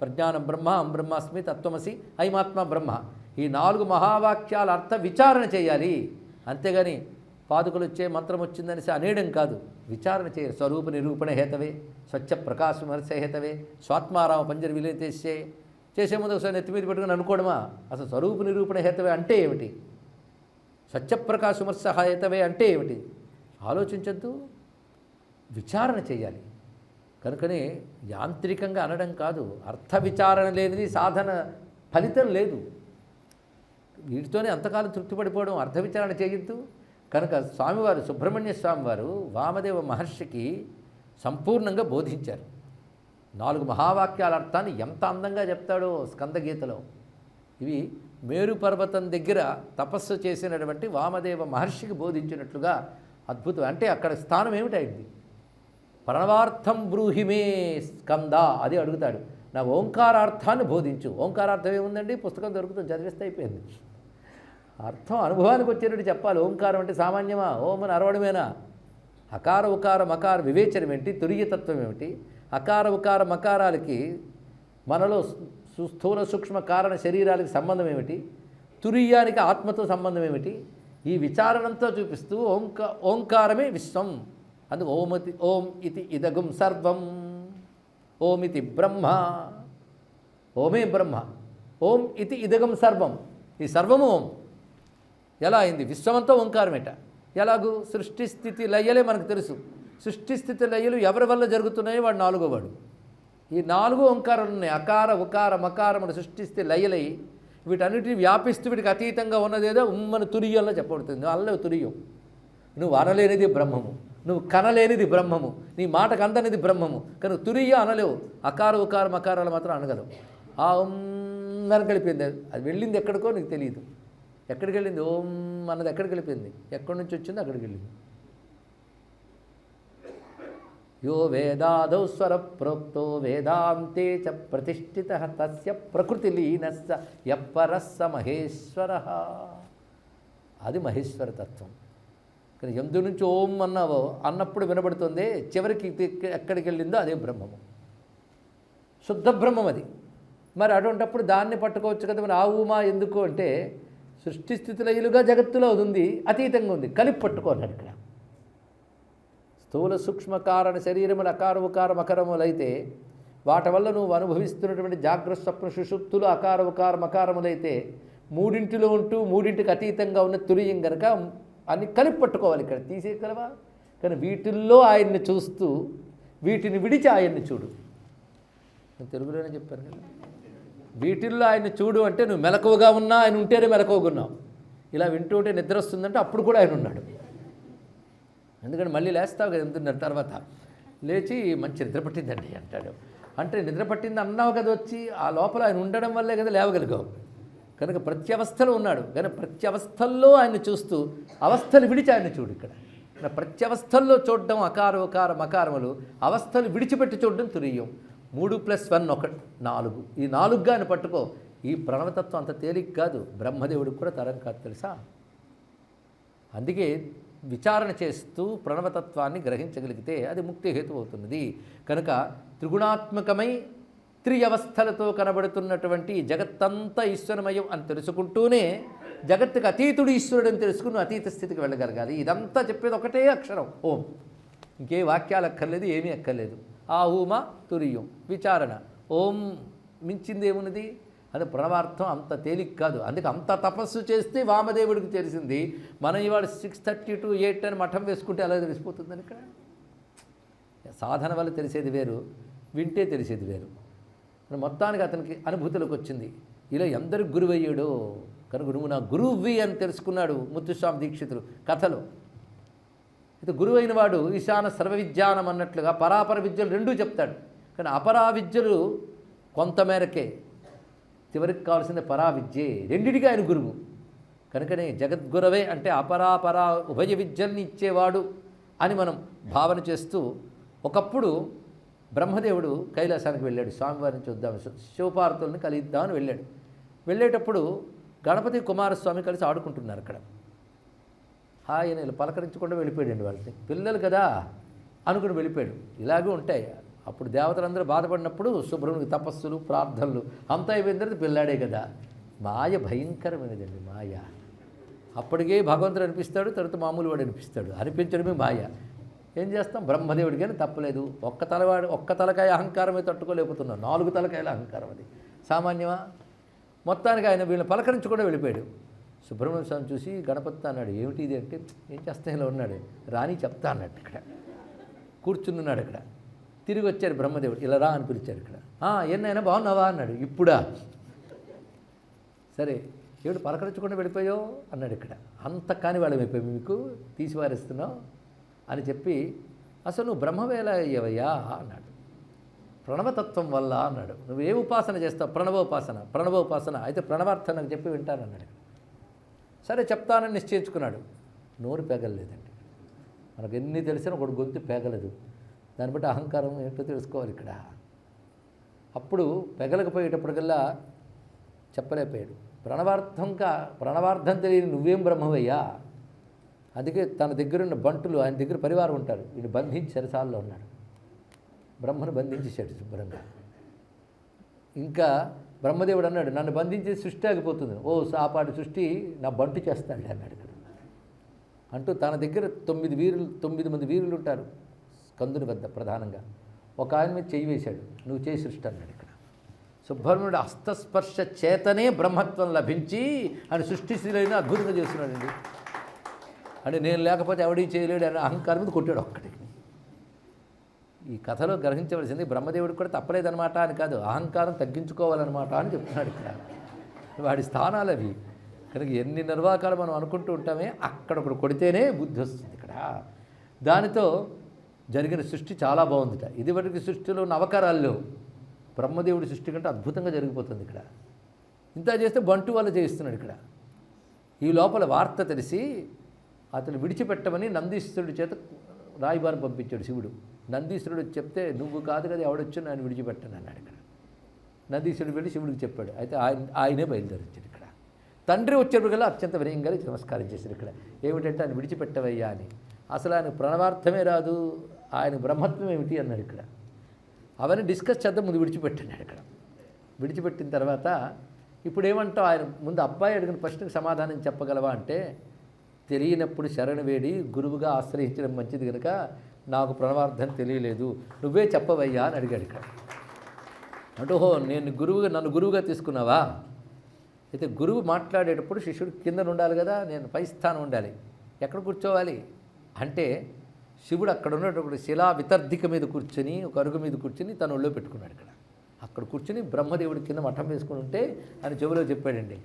ప్రజ్ఞానం బ్రహ్మ అం బ్రహ్మాస్మి తత్వమసి ఐమాత్మ బ్రహ్మ. ఈ నాలుగు మహావాక్యాల అర్థ విచారణ చేయాలి. అంతేగాని పాదుకలు వచ్చే మంత్రం వచ్చిందనేసి అనేయడం కాదు. విచారణ చేయాలి. స్వరూప నిరూపణ హేతవే స్వచ్ఛ ప్రకాశ విమర్శ హేతవే స్వాత్మారామ పంజర విలేతేసే చేసే ముందు ఒకసారి నెత్తి మీద పెట్టుకుని అనుకోవడమా? అసలు స్వరూప నిరూపణ హేతవే అంటే ఏమిటి? సత్యప్రకాశ విమర్శ హేతవే అంటే ఏమిటి? ఆలోచించద్దు. విచారణ చేయాలి. కనుకనే యాంత్రికంగా అనడం కాదు అర్థ విచారణ లేనిది సాధన ఫలితం లేదు. వీటితోనే అంతకాలం తృప్తిపడిపోవడం అర్థ విచారణ చేయొద్దు. కనుక స్వామివారు సుబ్రహ్మణ్య స్వామివారు వామదేవ మహర్షికి సంపూర్ణంగా బోధించారు. నాలుగు మహావాక్యాల అర్థాన్ని ఎంత అందంగా చెప్తాడో స్కందగీతలో. ఇవి మేరు పర్వతం దగ్గర తపస్సు చేసినటువంటి వామదేవ మహర్షికి బోధించినట్లుగా అద్భుతం. అంటే అక్కడ స్థానం ఏమిటైంది ప్రణవార్థం బ్రూహిమే స్కంద అది అడుగుతాడు. నా ఓంకారార్థాన్ని బోధించు. ఓంకారార్థం ఏముందండి? పుస్తకం దొరుకుతుంది. చదివిస్తే అయిపోయింది. అర్థం అనుభవానికి వచ్చేటట్టు చెప్పాలి. ఓంకారం అంటే సామాన్యమా? ఓం అని అరవడమేనా? అకార ఉకార మకార వివేచనం ఏంటి? తురియతత్వం ఏమిటి? అకార ఉకార మకారాలకి మనలో స్థూల సూక్ష్మ కారణ శరీరాలకి సంబంధం ఏమిటి? తురియానికి ఆత్మతో సంబంధం ఏమిటి? ఈ విచారణంతో చూపిస్తూ ఓంక ఓంకారమే విశ్వం. అందు ఓమతి ఓం ఇది ఇదగుం సర్వం. ఓమితి బ్రహ్మ. ఓమే బ్రహ్మ. ఓం ఇది ఇదగం సర్వం. ఈ సర్వము ఓం. ఎలా అయింది? విశ్వమంతా ఓంకారమేట. ఎలాగూ? సృష్టి స్థితి లయలే మనకు తెలుసు. సృష్టి స్థితి లయలు ఎవరి వల్ల జరుగుతున్నాయో వాడు నాలుగో వాడు ఈ నాలుగు ఓంకారాలు ఉన్నాయి. అకార ఉకార మకారమును సృష్టిస్తే లయలై వీటన్నిటిని వ్యాపిస్తూ వీటికి అతీతంగా ఉన్నదేదో ఉమ్మని తురియంలో చెప్పబడుతుంది. అల్ల తురియం. నువ్వు అనలేనిది బ్రహ్మము. నువ్వు కనలేనిది బ్రహ్మము నీ మాటకు అందనిది బ్రహ్మము కానీ తురియ అనలేవు. అకార ఉకారం అకారాలు మాత్రం అనగలవు. ఆ ఓం అని గడిపింది అది వెళ్ళింది ఎక్కడికో నీకు తెలియదు. ఎక్కడికి వెళ్ళింది? ఓం అన్నది ఎక్కడికి వెళ్ళిపోయింది? ఎక్కడి నుంచి వచ్చిందో అక్కడికి వెళ్ళింది. యో వేదాదౌ స్వర ప్రోక్తో వేదాంతే చ ప్రతిష్ఠిత తస్య ప్రకృతి ప్రకృతిలీనస్స ఎప్పరస్స మహేశ్వర. అది మహేశ్వర తత్వం. కానీ ఎందు నుంచి ఓం అన్నావో అన్నప్పుడు వినబడుతుంది చివరికి ఎక్కడికి వెళ్ళిందో అదే బ్రహ్మము. శుద్ధ బ్రహ్మం అది. మరి అటువంటప్పుడు దాన్ని పట్టుకోవచ్చు కదా మరి ఆ ఊమా ఎందుకు అంటే సృష్టి స్థితిలయులుగా జగత్తులో ఉంది అతీతంగా ఉంది కలిపి పట్టుకోన్నాడు ఇక్కడ స్థూల సూక్ష్మ కారణ శరీరములు అకారవుకార మకరములైతే వాటి వల్ల నువ్వు అనుభవిస్తున్నటువంటి జాగ్రత్త స్వప్న సుషుప్తులు అకారవుకార మకారములైతే మూడింటిలో ఉంటూ మూడింటికి అతీతంగా ఉన్న తురియం గనక అన్ని కలిపి పట్టుకోవాలి ఇక్కడ. తీసేయగలవా? కానీ వీటిల్లో ఆయన్ని చూస్తూ వీటిని విడిచి ఆయన్ని చూడు. నేను తెలుగులోనే చెప్పాను కదా. వీటిల్లో ఆయన చూడు అంటే నువ్వు మెలకువగా ఉన్నా ఆయన ఉంటేనే మెలకువగున్నావు ఇలా వింటూ ఉంటే నిద్ర వస్తుందంటే అప్పుడు కూడా ఆయన ఉన్నాడు. ఎందుకంటే మళ్ళీ లేస్తావు కదా ఎందుకున్న తర్వాత. లేచి మంచి నిద్ర పట్టిందండి అంటాడు. అంటే నిద్ర పట్టింది అన్నావు కదా వచ్చి ఆ లోపల ఆయన ఉండడం వల్లే కదా లేవగలిగావు. కనుక ప్రత్యవస్థలో ఉన్నాడు. కానీ ప్రత్యవస్థల్లో ఆయన చూస్తూ అవస్థలు విడిచి ఆయన చూడు ఇక్కడ. ప్రత్యవస్థల్లో చూడడం అకార ఉకార మకారములు అవస్థలు విడిచిపెట్టి చూడడం తురియం. మూడు ప్లస్ వన్ ఒకటి నాలుగు. ఈ నాలుగుగా ఆయన పట్టుకో. ఈ ప్రణవతత్వం అంత తేలిక కాదు. బ్రహ్మదేవుడికి కూడా తరం కాదు తెలుసా? అందుకే విచారణ చేస్తూ ప్రణవతత్వాన్ని గ్రహించగలిగితే అది ముక్తి హేతు అవుతున్నది. కనుక త్రిగుణాత్మకమై త్రియవస్థలతో కనబడుతున్నటువంటి జగత్తంతా ఈశ్వరమయం అని తెలుసుకుంటూనే జగత్తుకు అతీతుడు ఈశ్వరుడు అని తెలుసుకుని అతీత స్థితికి వెళ్ళగలగాలి. ఇదంతా చెప్పేది ఒకటే అక్షరం ఓం. ఇంకే వాక్యాలు అక్కర్లేదు ఏమీ అక్కర్లేదు. ఆ ఊమ తురియం విచారణ. ఓం మించింది ఏమున్నది? అది ప్రణవార్థం అంత తేలిక కాదు. అందుకే అంత తపస్సు చేస్తే వామదేవుడికి తెలిసింది. మనం ఇవాళ సిక్స్ థర్టీ టు ఎయిట్ అని మఠం వేసుకుంటే అలా తెలిసిపోతుందని ఇక్కడ? సాధన వల్ల తెలిసేది వేరు వింటే తెలిసేది వేరు. మొత్తానికి అతనికి అనుభూతిలోకి వచ్చింది. ఇలా ఎందరికి గురువయ్యాడో కనుక నువ్వు నా గురువువి అని తెలుసుకున్నాడు ముత్తుస్వామి దీక్షితులు కథలో. అయితే గురువైన వాడు ఈశాన సర్వ విద్యానం అన్నట్లుగా పరాపర విద్యలు రెండూ చెప్తాడు. కానీ అపరా విద్యలు కొంతమేరకే చివరికి కావాల్సిన పరా విద్యే రెండిటిగా ఆయన గురువు. కనుకనే జగద్గురవే అంటే అపరాపరా ఉభయ విద్యల్ని ఇచ్చేవాడు అని మనం భావన చేస్తూ ఒకప్పుడు బ్రహ్మదేవుడు కైలాసానికి వెళ్ళాడు. స్వామివారిని చూద్దాం. శివపార్వతుల్ని కలిద్దామని వెళ్ళాడు. వెళ్ళేటప్పుడు గణపతి కుమారస్వామి కలిసి ఆడుకుంటున్నారు అక్కడ. హాయ్ ఇలా పలకరించకుండా వెళ్ళిపోయాడండి వాళ్ళని. పిల్లలు కదా అనుకుని వెళ్ళిపోయాడు. ఇలాగే ఉంటాయి. అప్పుడు దేవతలందరూ బాధపడినప్పుడు శుభ్రునికి తపస్సులు ప్రార్థనలు అంతా అయిపోయిన తర్వాత పిల్లాడే కదా. మాయ భయంకరమైనదండి మాయ. అప్పటికే భగవంతుడు అనిపిస్తాడు తర్వాత మామూలు వాడు అనిపిస్తాడు. అనిపించడమే మాయ. ఏం చేస్తాం? బ్రహ్మదేవుడికి అని తప్పలేదు. ఒక్క తలవాడు ఒక్క తలకాయ అహంకారమే తట్టుకోలేకపోతున్నాం. నాలుగు తలకాయల అహంకారం అది. సామాన్యమా? మొత్తానికి ఆయన వీళ్ళని పలకరించి కూడా వెళ్ళిపోయాడు. సుబ్రహ్మణ్య స్వామి చూసి గణపతి అన్నాడు ఏమిటి ఇది అంటే ఏం చేస్తా ఇలా ఉన్నాడు? రాని చెప్తా అన్నట్టు ఇక్కడ. కూర్చున్నాడు ఇక్కడ. తిరిగి వచ్చారు బ్రహ్మదేవుడు. ఇలా రా అని పిలిచారు ఇక్కడ. ఎన్నైనా బాగున్నావా? అన్నాడు. ఇప్పుడా. సరే ఏమిటి పలకరించకుండా వెళ్ళిపోయావు? అన్నాడు ఇక్కడ. అంత కాని వాళ్ళం అయిపోయి. మీకు తీసివారేస్తున్నావు అని చెప్పి అసలు నువ్వు బ్రహ్మవేళ అయ్యవయ్యా అన్నాడు. ప్రణవతత్వం వల్ల అన్నాడు. నువ్వు ఏ ఉపాసన చేస్తావు? ప్రణవోపాసన ప్రణవోపాసన. అయితే ప్రణవార్థం నాకు చెప్పి వింటానన్నాడు సరే చెప్తానని నిశ్చయించుకున్నాడు. నోరు పేగలేదండి మనకు ఎన్ని తెలిసినా ఒకటి గొంతు పేగలదు. దాన్ని బట్టి అహంకారం ఏంటో తెలుసుకోవాలి ఇక్కడ. అప్పుడు పెగలకపోయేటప్పటికల్లా చెప్పలేకపోయాడు. ప్రణవార్థంగా ప్రణవార్థం తెలియని నువ్వేం బ్రహ్మవయ్యా? అందుకే తన దగ్గరున్న బంటులు ఆయన దగ్గర పరివారం ఉంటారు. వీడు బంధించి చెరసాల్లో ఉన్నాడు బ్రహ్మను బంధించేశాడు శుభ్రంగా. ఇంకా బ్రహ్మదేవుడు అన్నాడు నన్ను బంధించే సృష్టి ఆగిపోతుంది. ఓ సాపాటి సృష్టి నా బంటు చేస్తాడు అన్నాడు ఇక్కడ. అంటూ తన దగ్గర తొమ్మిది వీరులు తొమ్మిది మంది వీరులు ఉంటారు కందుని వద్ద ప్రధానంగా. ఒక ఆయన మీద చెయ్యి వేశాడు. నువ్వు చేయి సృష్టి అన్నాడు ఇక్కడ. సుబ్రహ్మణ్యుడు హస్తస్పర్శ చేతనే బ్రహ్మత్వం లభించి ఆయన సృష్టిశీలైన అద్భుతంగా చేస్తున్నాడండి. అంటే నేను లేకపోతే ఎవడీ చేయలేడు అనే అహంకారం మీద కొట్టాడు ఒక్కడికి ఈ కథలో గ్రహించవలసింది బ్రహ్మదేవుడికి కూడా తప్పలేదనమాట అని కాదు అహంకారం తగ్గించుకోవాలన్నమాట అని చెప్తున్నాడు ఇక్కడ. వాడి స్థానాలు అవి. కనుక ఎన్ని నిర్వాకాలు మనం అనుకుంటూ ఉంటామే అక్కడ ఒకడు కొడితేనే బుద్ధి వస్తుంది ఇక్కడ. దానితో జరిగిన సృష్టి చాలా బాగుందిట. ఇదివరకు సృష్టిలో నవకరాల్లో బ్రహ్మదేవుడి సృష్టి కంటే అద్భుతంగా జరిగిపోతుంది ఇక్కడ. ఇంత చేస్తే బంటు వల్ల చేయిస్తున్నాడు ఇక్కడ. ఈ లోపల వార్త తెలిసి అతను విడిచిపెట్టమని నందీశ్వరుడి చేత రాయిబారం పంపించాడు శివుడు. నందీశ్వరుడు చెప్తే నువ్వు కాదు కదా ఎవడొచ్చు నేను విడిచిపెట్టాను అన్నాడు ఇక్కడ. నందీశ్వరుడు వెళ్ళి శివుడికి చెప్పాడు. అయితే ఆయన ఆయనే బయలుదేరించాడు ఇక్కడ. తండ్రి వచ్చేప్పటికల్లా అత్యంత వినయంగా నమస్కారం చేశారు ఇక్కడ. ఏమిటంటే ఆయన విడిచిపెట్టవయ్యా అని. అసలు ఆయన ప్రణవార్థమే రాదు ఆయన బ్రహ్మత్వం ఏమిటి? అన్నాడు ఇక్కడ. అవన్నీ డిస్కస్ చేద్దాం ముందు విడిచిపెట్టన్నాడు ఇక్కడ. విడిచిపెట్టిన తర్వాత ఇప్పుడు ఏమంటావు ఆయన ముందు అబ్బాయి అడిగిన ప్రశ్నకు సమాధానం చెప్పగలవా? అంటే తెలియనప్పుడు శరణు వేడి గురువుగా ఆశ్రయించడం మంచిది కనుక నాకు ప్రణవార్థం తెలియలేదు. నువ్వే చెప్పవయ్యా అని అడిగాడు ఇక్కడ. అంటే నేను గురువుగా నన్ను గురువుగా తీసుకున్నావా? అయితే గురువు మాట్లాడేటప్పుడు శిష్యుడు కింద ఉండాలి కదా నేను పై స్థానం ఉండాలి. ఎక్కడ కూర్చోవాలి? అంటే శివుడు అక్కడ ఉన్నటువంటి శిలా వితర్ధిక మీద కూర్చొని ఒక అరుగు మీద కూర్చొని తన ఒళ్ళో పెట్టుకున్నాడు ఇక్కడ. అక్కడ కూర్చొని బ్రహ్మదేవుడి కింద మఠం వేసుకుని ఉంటే అని చెవిలో చెప్పాడండి